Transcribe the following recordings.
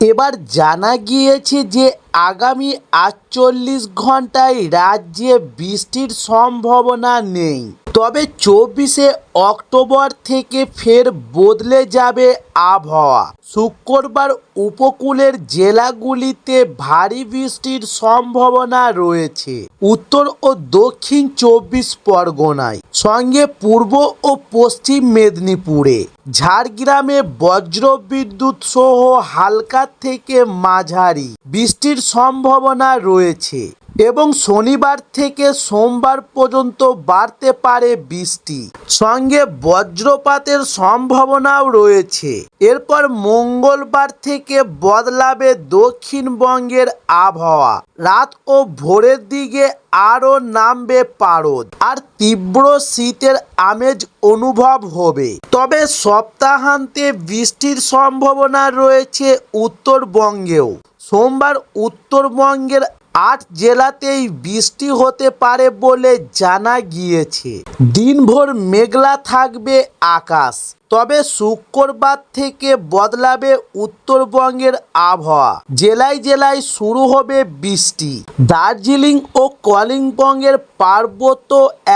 এবার জানা গিয়েছে যে আগামী আটচল্লিশ ঘন্টায় রাজ্যে বৃষ্টির সম্ভাবনা নেই। তবে চব্বিশে অক্টোবর থেকে ফের বদলে যাবে আবহাওয়া। শুক্রবার উপকূলের জেলাগুলিতে ভারী বৃষ্টির সম্ভাবনা রয়েছে। উত্তর ও দক্ষিণ চব্বিশ পরগনায়, সঙ্গে পূর্ব ও পশ্চিম মেদিনীপুরে। ঝাড়গ্রামে বজ্রবিদ্যুৎ সহ হালকা থেকে মাঝারি। বৃষ্টির সম্ভাবনা রয়েছে এবং শনিবার থেকে সোমবার পর্যন্ত বাড়তে পারে বৃষ্টি। সঙ্গে বজ্রপাতের সম্ভাবনাও রয়েছে। এরপর মঙ্গলবার থেকে বদলাবে দক্ষিণবঙ্গের আবহাওয়া। রাত ও ভোরের দিকে আরও নামবে পারদ আর তীব্র শীতের আমেজ অনুভব হবে। তবে সপ্তাহান্তে বৃষ্টির সম্ভাবনা রয়েছে উত্তরবঙ্গেও। সোমবার উত্তরবঙ্গের আট জেলাতেই বৃষ্টি হতে পারে বলে জানা গিয়েছে। দিনভর মেঘলা থাকবে আকাশ। তবে শুক্রবার থেকে বদলাবে উত্তরবঙ্গের আবহাওয়া। জেলায় জেলায় শুরু হবে বৃষ্টি। দার্জিলিং ও কলিম্পংয়ের পার্বত্য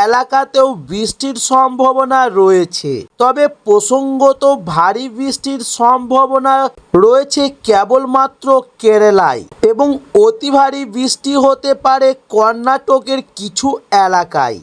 এলাকাতেও বৃষ্টির সম্ভাবনা রয়েছে। তবে প্রসঙ্গত ভারী বৃষ্টির সম্ভাবনা রয়েছে কেবলমাত্র কেরালায় এবং অতি ভারী বৃষ্টি হতে পারে কর্ণাটকের কিছু এলাকায়।